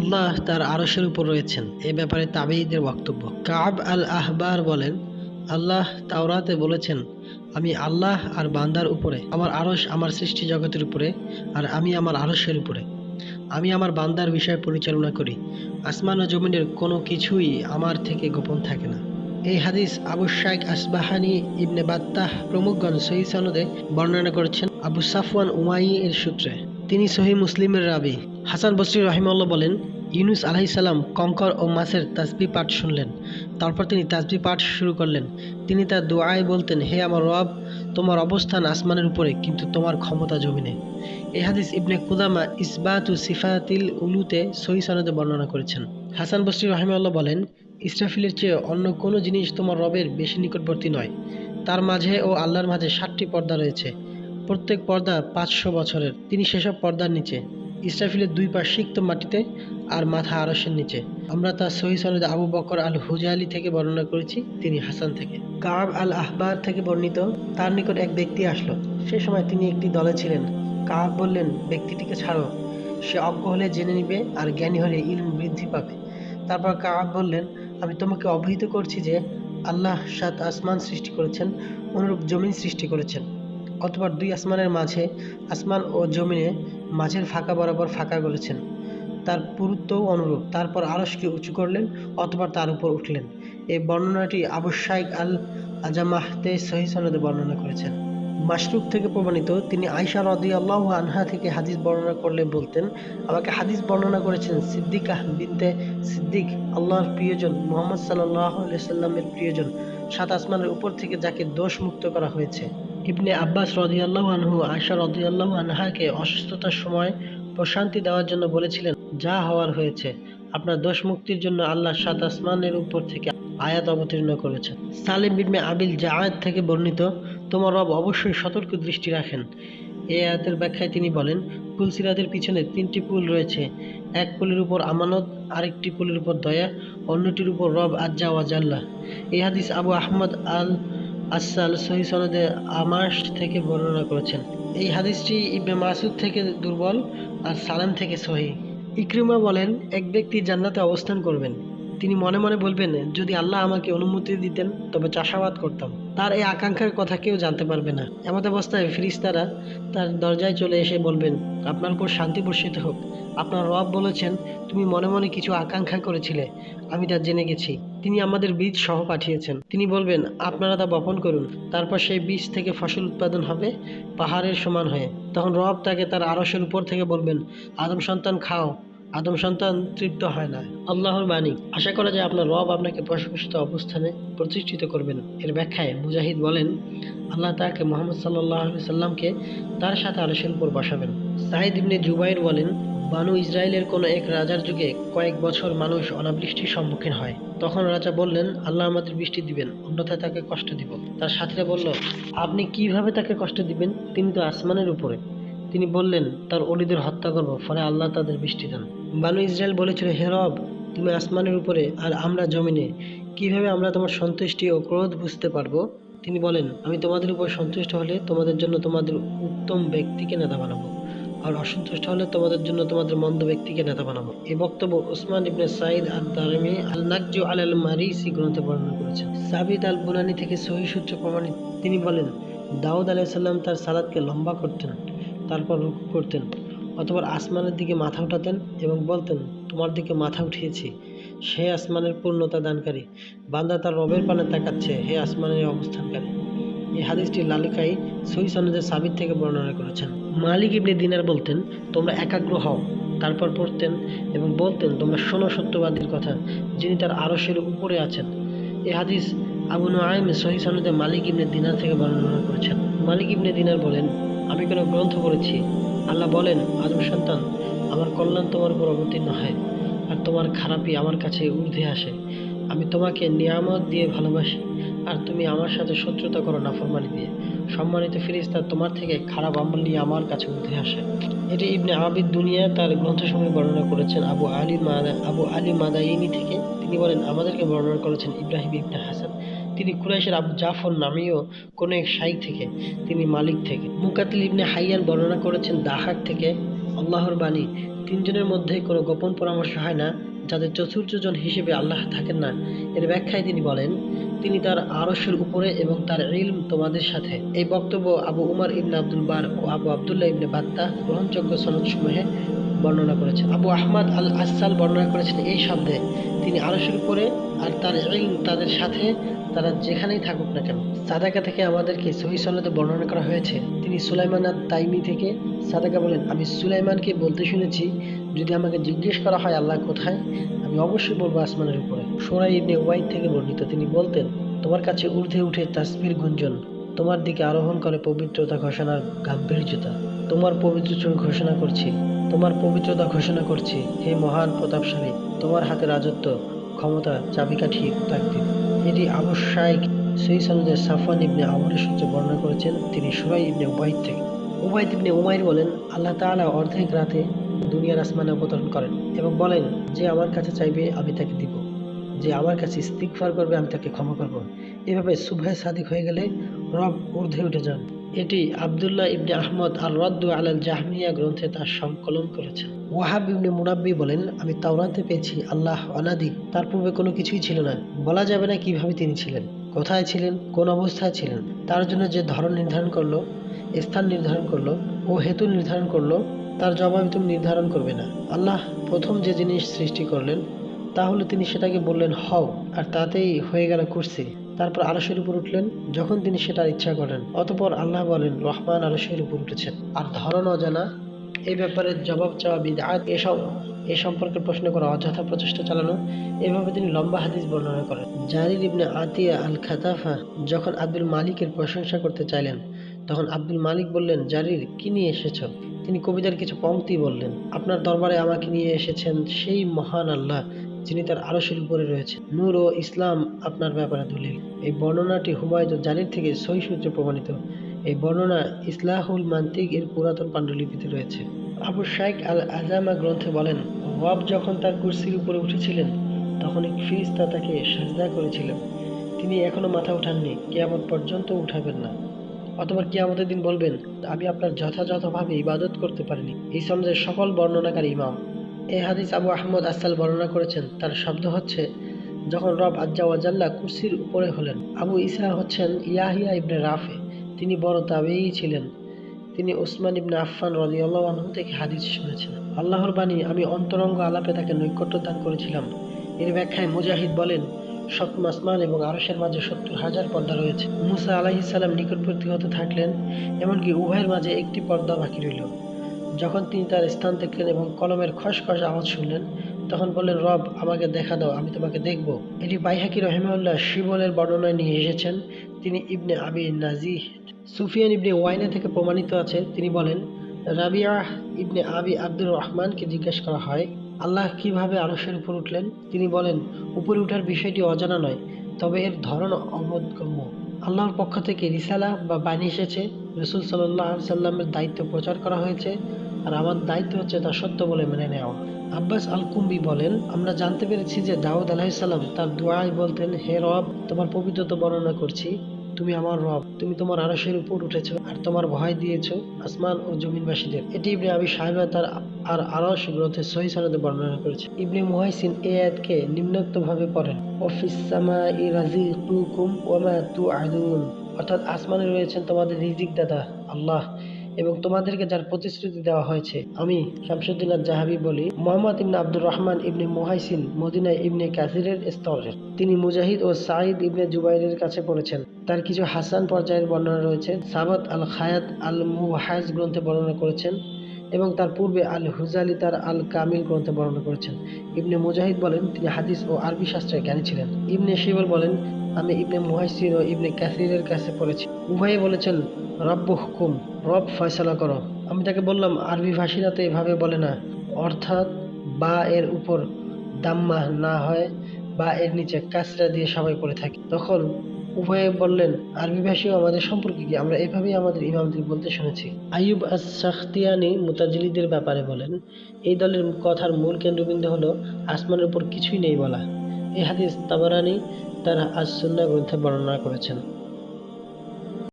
আল্লাহ তার আরশের উপর রয়েছেন। এ ব্যাপারে তাবেঈদের বক্তব্য। কাব আল আহবার বলেন, আল্লাহ তাওরাতে বলেছেন, আমি আল্লাহ আর বান্দার উপরে, আমার আরশ আমার সৃষ্টি জগতের উপরে, আর আমি আমার আরশের উপরে। আমি আমার বান্দার বিষয় পরিচালনা করি। আসমান ও জমিনের কোনো কিছুই আমার থেকে গোপন থাকে না। এই হাদিস আবু শাইক আসবাহানি ইবনে বাত্তাহ প্রমুখগণ সহি সনদে বর্ণনা করেছেন আবু সাফওয়ান উমাই এর সূত্রে। তিনি সহি মুসলিমের রাবি। হাসান বসরি রহিমাল্লাহ বলেন, ইউনুস আলাইসাল্লাম কঙ্কর ও মাছের তাজবি পাঠ শুনলেন। তারপর তিনি তাজবি পাঠ শুরু করলেন। তিনি তার দোয়ায় বলতেন, হে আমার রব, তোমার অবস্থান আসমানের উপরে, কিন্তু তোমার ক্ষমতা জমিনে। এই হাদিস ইবনে কুদামা ইসবাতু সিফাতিল উলুতে সহি সনদে বর্ণনা করেছেন। হাসান বসরি রহিমাল্লাহ বলেন, ইসরাফিলের চেয়ে অন্য কোনো জিনিস তোমার রবের বেশি নিকটবর্তী নয়। তার মাঝে ও আল্লাহর মাঝে ষাটটি পর্দা রয়েছে। প্রত্যেক পর্দা পাঁচশো বছরের। তিনি সেসব পর্দার নিচে ইসরাফিলের দুই পা সিক্ত মাটিতে আর মাথা আরসের নিচে। আমরা তার সহি সনদে আবু বকর আল হুজালি থেকে বর্ণনা করেছি, তিনি হাসান থেকে। কাব আল আহবার থেকে বর্ণিত, তার নিকট এক ব্যক্তি আসলো। সে সময় তিনি একটি দলে ছিলেন। কাব বললেন, ব্যক্তিটিকে ছাড়ো। সে অজ্ঞ হলে জেনে নিবে আর জ্ঞানী হলে ইলম বৃদ্ধি পাবে। তারপর কাব বললেন, আমি তোমাকে অবহিত করছি যে আল্লাহ সাত আসমান সৃষ্টি করেছেন, অনুরূপ জমিন সৃষ্টি করেছেন। অথবা দুই আসমানের মাঝে আসমান ও জমিনে মাঝের ফাঁকা বরাবর ফাঁকা করেছেন তার পুরুত্বও অনুরূপ। তারপর আরশকে উঁচু করলেন অথবা তার উপর উঠলেন। এই বর্ণনাটি আবশ্যাইক আল আজামাহতে সহি সনদে বর্ণনা করেছেন। মাশরুক থেকে প্রমাণিত, তিনি আয়সা রদি আল্লাহ আনহা থেকে হাদিস বর্ণনা করলে বলতেন, আমাকে হাদিস বর্ণনা করেছেন সিদ্দিকা বিনতে সিদ্দিক, আল্লাহর প্রিয়জন, মোহাম্মদ সাল্লাহ সাল্লামের প্রিয়জন। সাত আসমানের উপর থেকে যাকে দোষ মুক্ত করা হয়েছে। ইবনে আব্বাস রদিয়াল্লাহ আনহু আয়সা রদিয়াল্লাহ আনহাকে অসুস্থতার সময় প্রশান্তি দেওয়ার জন্য বলেছিলেন, যা হওয়ার হয়েছে, আপনার দোষ মুক্তির জন্য আল্লাহ সাত আসমানের উপর থেকে আয়াত অবতীর্ণ করেছেন। সালিম বিবনে আবিল জায়াত থেকে বর্ণিত, তোমার রব অবশ্যই সতর্ক দৃষ্টি রাখেন। এই আয়াতের ব্যাখ্যায় তিনি বলেন পুলসিরাতের পিছনে তিনটি পুল রয়েছে, এক পুলের উপর আমানত, আরেকটি পুলের উপর দয়া, অন্যটির উপর রব আজ্জা ওয়াজাল্লাহ এই হাদিস আবু আহমদ আল আসাল সহি সনদে আমাস থেকে বর্ণনা করেছেন। এই হাদিসটি ইবনে মাসুদ থেকে দুর্বল আর সালাম থেকে সহি। ইকরিমা বলেন, এক ব্যক্তি জান্নাতে অবস্থান করবেন। তিনি মনে মনে বলবেন, যদি আল্লাহ আমাকে অনুমতি দিতেন, তবে চাষাবাদ করতাম। তার এই আকাঙ্ক্ষার কথা কেউ জানতে পারবে না। এমত অবস্থায় ফিরিস্তারা তার দরজায় চলে এসে বলবেন, আপনার উপর শান্তি বর্ষিত হোক। আপনার রব বলেছেন, তুমি মনে মনে কিছু আকাঙ্ক্ষা করেছিলে, আমি তা জেনে গেছি। তিনি আমাদের বীজ সহ পাঠিয়েছেন। তিনি বলবেন, আপনারা তা বপন করুন। তারপর সেই বীজ থেকে ফসল উৎপাদন হবে পাহাড়ের সমান হয়ে। তখন রব তাকে তার আরসের উপর থেকে বলবেন, আদম সন্তান, খাও। আদম সন্তান তৃপ্ত হয় না। আল্লাহর বাণী। আশা করা যায় আপনার রব আপনাকে প্রশংসিত অবস্থানে প্রতিষ্ঠিত করবেন। এর ব্যাখ্যায় মুজাহিদ বলেন, আল্লাহ তাকে মোহাম্মদ সাল্লাহ সাল্লামকে তার সাথে আরশের উপর বসাবেন। সাহিদ ইবনে জুবাইর বলেন, বানু ইসরায়েলের কোনো এক রাজার যুগে কয়েক বছর মানুষ অনাবৃষ্টির সম্মুখীন হয়। তখন রাজা বললেন, আল্লাহ আমাদের বৃষ্টি দিবেন, অন্যথায় তাকে কষ্ট দিব। তার সাথীরা বলল, আপনি কীভাবে তাকে কষ্ট দিবেন? তিনি তো আসমানের উপরে। তিনি বললেন, তার অলিদের হত্যা করব ফলে আল্লাহ তাদের বৃষ্টি দেন। বানু ইসরায়েল বলেছিল, হে রব, তুমি আসমানের উপরে আর আমরা জমিনে। কীভাবে আমরা তোমার সন্তুষ্টি ও ক্রোধ বুঝতে পারব? তিনি বলেন, আমি তোমাদের উপর সন্তুষ্ট হলে তোমাদের জন্য তোমাদের উত্তম ব্যক্তিকে নেতা বানাবো, আর অসন্তুষ্ট হলে তোমাদের জন্য তোমাদের মন্দ ব্যক্তিকে নেতা বানাবো। এই বক্তব্য ওসমান ইবনে সাইদ আর দারমি আল নাকজু আল আল মারিসি গ্রন্থে বর্ণনা করেছেন। সাবিদ আল বুনানি থেকে সহি সূত্র প্রমাণিত, তিনি বলেন, দাউদ আলাইসাল্লাম তার সালাদকে লম্বা করতেন, তারপর রুকু করতেন। অথবা আসমানের দিকে মাথা উঠাতেন এবং বলতেন, তোমার দিকে মাথা উঠিয়েছি। সে আসমানের পূর্ণতা দানকারী, বান্দা তার রবের পানে তাকাচ্ছে। হে আসমানের অবস্থানকারী। এই হাদিসটি লালিকাই সহি সনদের সাবিত থেকে বর্ণনা করেছেন। মালিক ইবনে দিনার বলতেন, তোমরা একাগ্র হও। তারপর পড়তেন এবং বলতেন, তোমরা শোনো সত্যবাদীর কথা, যিনি তার আরশের উপরে আছেন। এ হাদিস আবু নোয়াইম সহি সনদে মালিক ইবনে দিনার থেকে বর্ণনা করেছেন। মালিক ইবনে দিনার বলেন, আমি কোনো গ্রন্থ পড়েছি আল্লাহ বলেন আদম সন্তান, আমার কল্যাণ তোমার উপর অবতীর্ণ হয় আর তোমার খারাপই আমার কাছে ঊর্ধ্বে আসে। আমি তোমাকে নিয়ামত দিয়ে ভালোবাসি আর তুমি আমার সাথে শত্রুতা করো নাফরমানি দিয়ে। সম্মানিত ফিরিস্তা তোমার থেকে খারাপ আমল নিয়ে আমার কাছে উঠে আসে। এটি ইবনে আবিদ দুনিয়া তার গ্রন্থ গ্রন্থসমূহে বর্ণনা করেছেন। আবু আলী মাদা, আবু আলী মাদাইনি থেকে তিনি বলেন, আমাদেরকে বর্ণনা করেছেন ইব্রাহিম ইবনে হাসান তিনি কুরাইশের আবু জাফর নামীয় কোনো এক শাইক থেকে, তিনি মালিক থেকে। মুকাতিল ইবনে হাইয়ান বর্ণনা করেছেন দাহাক থেকে আল্লাহর বাণী তিনজনের মধ্যে কোনো গোপন পরামর্শ হয় না, যাদের চতুর্থজন হিসেবে আল্লাহ থাকেন না। এর ব্যাখ্যায় তিনি বলেন, তিনি তার আরশের উপরে এবং তার ইলম তোমাদের সাথে। এই বক্তব্য আবু উমার ইবনে আব্দুল বার ও আবু আবদুল্লাহ ইবনে বাত্তা গ্রহণযোগ্য সনদসমূহে বর্ণনা করেছেন। আবু আহমদ আল আসাল বর্ণনা করেছেন এই শব্দে, তিনি আরশের উপরে আর তার তাদের সাথে তারা যেখানেই থাকুক না কেন। সাদাকা থেকে আমাদেরকে সহি সনদে বর্ণনা করা হয়েছে। তিনি সুলাইমান আর তাইমি থেকে সাদাকা বলেন, আমি সুলাইমানকে বলতে শুনেছি, যদি আমাকে জিজ্ঞেস করা হয় আল্লাহ কোথায়, আমি অবশ্যই বলব আসমানের উপরে। সোরাই ইবনে ওয়াইদ থেকে বর্ণিত, তিনি বলতেন, তোমার কাছে ঊর্ধ্বে উঠে তাসবির গুঞ্জন, তোমার দিকে আরোহণ করে পবিত্রতা ঘোষণার গাম্ভীর্যতা, তোমার পবিত্র ঘোষণা করছি। তোমার পবিত্রতা ঘোষণা করছি। হে মহান প্রতাপশালী তোমার হাতে রাজত্ব, ক্ষমতা, চাবিকাঠি তাকদির এটি আবু শাইক সেই সনদের সাফান ইবনে আমরের সূত্রে বর্ণনা করেছেন। তিনি সুরাই ইবনে উবাইদ থেকে। উবাইদ ইবনে উমাইর বলেন, আল্লাহ তাআলা অর্ধেক রাতে দুনিয়ার আসমানে অবতরণ করেন এবং বলেন, যে আমার কাছে চাইবে আমি তাকে দিব। যে আমার কাছে ইস্তিগফার করবে আমি তাকে ক্ষমা করব। এভাবে সুবহে সাদিক হয়ে গেলে রব ঊর্ধ্বে উঠে যান। এটি আবদুল্লাহ ইবনে আহমদ আল রদ্দু আলাল জাহমিয়া গ্রন্থে তার সংকলন করেছেন। ওয়াহাব ইবনে মুনাব্বি বলেন, আমি তাওরাতে পেয়েছি আল্লাহ অনাদি, তার পূর্বে কোনো কিছুই ছিল না। বলা যাবে না কীভাবে তিনি ছিলেন, কোথায় ছিলেন, কোন অবস্থায় ছিলেন, তার জন্য যে ধরন নির্ধারণ করল, স্থান নির্ধারণ করল ও হেতু নির্ধারণ করল, তার জবাব তুমি নির্ধারণ করবে না। আল্লাহ প্রথম যে জিনিস সৃষ্টি করলেন তাহলে তিনি সেটাকে বললেন, হও। আর তাতেই হয়ে গেল কুরসি। তারপর আরশের উপর উঠলেন, যখন তিনি সেটার ইচ্ছা করেন। অতপর আল্লাহ বলেন, রহমান আরশের উপর উঠেছেন। আর ধরন অজানা এই ব্যাপারে জবাব চাওয়া বিদআত এসব এ সম্পর্কে প্রশ্ন করা অযথা প্রচেষ্টা চালানো, এভাবে তিনি লম্বা হাদিস বর্ণনা করেন। জারির ইবনে আতিয়া আল খাতাফা যখন আব্দুল মালিকের প্রশংসা করতে চাইলেন, তখন আব্দুল মালিক বললেন জারির কি নিয়ে এসেছ? তিনি কবিতার কিছু পংক্তি বললেন, আপনার দরবারে আমাকে নিয়ে এসেছেন সেই মহান আল্লাহ যিনি তার আরশের উপরে রয়েছেন নূর ও ইসলাম আপনার ব্যাপারে দলিল। এই বর্ণনাটি হুমায়ুন জারির থেকে সহি সূত্রে প্রমাণিত। এই বর্ণনা ইসলাহুল মান্তিক এর পুরাতন পাণ্ডুলিপিতে রয়েছে। আবু শাইক আল আজামা গ্রন্থে বলেন রব যখন তার কুরসির উপরে উঠেছিলেন, তখন এক ফিরিস্তা তাকে সাজদা করেছিলেন। তিনি এখনও মাথা উঠাননি, কেয়ামত পর্যন্ত উঠাবেন না। অথবা কিয়ামতের দিন বলবেন, আমি আপনার যথাযথভাবে ইবাদত করতে পারিনি। এই সমাজের সকল বর্ণনাকারী ইমাম। এই হাদিস আবু আহমদ আসাল বর্ণনা করেছেন। তার শব্দ হচ্ছে, যখন রব আজ্জা ওয়াজাল্লা কুরসির উপরে হলেন, আবু ইসা হচ্ছেন ইয়াহিয়া ইবনে রাফে, তিনি বড় তাবেই ছিলেন। তিনি ওসমান ইবনে আফফান রাদিয়াল্লাহু আনহু থেকে হাদিস শুনেছেন। আল্লাহর বাণী, আমি অন্তরঙ্গ আলাপে তাকে নৈকট্য দান করেছিলাম। এর ব্যাখ্যায় মুজাহিদ বলেন, সপ্তম আসমান এবং আরশের মাঝে সত্তর হাজার পর্দা রয়েছে। মুসা আলাইহিস সালাম নিকটবর্তী হতে থাকলেন, এমনকি উভয়ের মাঝে একটি পর্দা বাকি রইল। যখন তিনি তার স্থান দেখলেন এবং কলমের খসখস আওয়াজ শুনলেন, তখন বললেন, রব, আমাকে দেখা দাও, আমি তোমাকে দেখব। এটি বাইহাকি রহেমাউল্লাহ শিবলের বর্ণনায় নিয়ে এসেছেন। তিনি ইবনে আবি নাজি সুফিয়ান ইবনে ওয়াইনা থেকে প্রমাণিত আছে। তিনি বলেন রাবিয়া ইবনে আবি আব্দুর রহমানকে জিজ্ঞেস করা হয়, আল্লাহ কীভাবে আরশের উপর উঠলেন? তিনি বলেন, উপরে উঠার বিষয়টি অজানা নয়, তবে এর ধরন অবোধগম্য। আল্লাহর পক্ষ থেকে রিসালা বা বাণী এসেছে। রসুল সাল্লাহ সাল্লামের দায়িত্ব প্রচার করা হয়েছে। আর আমার দায়িত্ব হচ্ছে তা সত্য বলে মেনে নেওয়া। আব্বাস আল কুম্বি বলেন, আমরা জানতে পেরেছি যে দাউদ আলাহিসাল্লাম তার দোয়ায় বলতেন, হে রব, তোমার পবিত্রতা বর্ণনা করছি। তুমি আমার রব, তুমি তোমার আরশের উপর উঠেছো আর তোমার ভয় দিয়েছ আসমান ও জমিনবাসীদের। এটি ইবনে আবি সাহেবা তার আর আরশ গ্রন্থে সহি সনদে বর্ণনা করেছে। ইবনে মুহাইসিন এই আয়াতকে নিম্নোক্ত ভাবে পড়েন অফিস সামাই রাজিকুকুম ওয়া তুআদুন। অর্থাৎ আসমানে রয়েছেন তোমাদের রিজিক দাতা, আল্লাহ। এবং তোমাদেরকে যার প্রতিশ্রুতি দেওয়া হয়েছে। আমি শামসুদ্দিন জাহাবি বলি, মোহাম্মদ ইবনে আব্দুর রহমান ইবনে মুহাইসিন মদিনায় ইবনে কাসিরের স্তরের তিনি মুজাহিদ ও সাঈদ ইবনে জুবাইরের কাছে পড়েছেন। তার কিছু হাসান পর্যায়ের বর্ণনা রয়েছে। সাবাত আল খায়াত আল মুহাইজ গ্রন্থে বর্ণনা করেছেন এবং তার পূর্বে আল হুজালি তার আল কামিল গ্রন্থে বর্ণনা করেছেন। ইবনে মুজাহিদ বলেন, তিনি হাদিস ও আরবি শাস্ত্রের জ্ঞানী ছিলেন। ইবনে শিবল বলেন, আমি ইবনে মুহাইসির ও ইবনে কাসিরের কাছে পড়েছি। উভয়ে বলেছেন রব্ব হুকুম, রব ফয়সালা করো। আমি তাকে বললাম, আরবি ভাষীরা তো এভাবে বলে না। অর্থাৎ, বা এর উপর দাম্মা না হয়, বা এর নিচে কাসরা দিয়ে সবাই পড়ে থাকি। তখন উভয়ে বললেন, আরবি ভাষীও আমাদের সম্পর্কে কি? আমরা এভাবেই আমাদের ইমামদের বলতে শুনেছি। আইয়ুব আস সাখতিয়ানি মুতাজিলিদের ব্যাপারে বলেন, এই দলের কথার মূল কেন্দ্রবিন্দু হলো আসমানের উপর কিছুই নেই বলা। এই হাদিস তাবারানি তার আজ গ্রন্থে বর্ণনা করেছেন।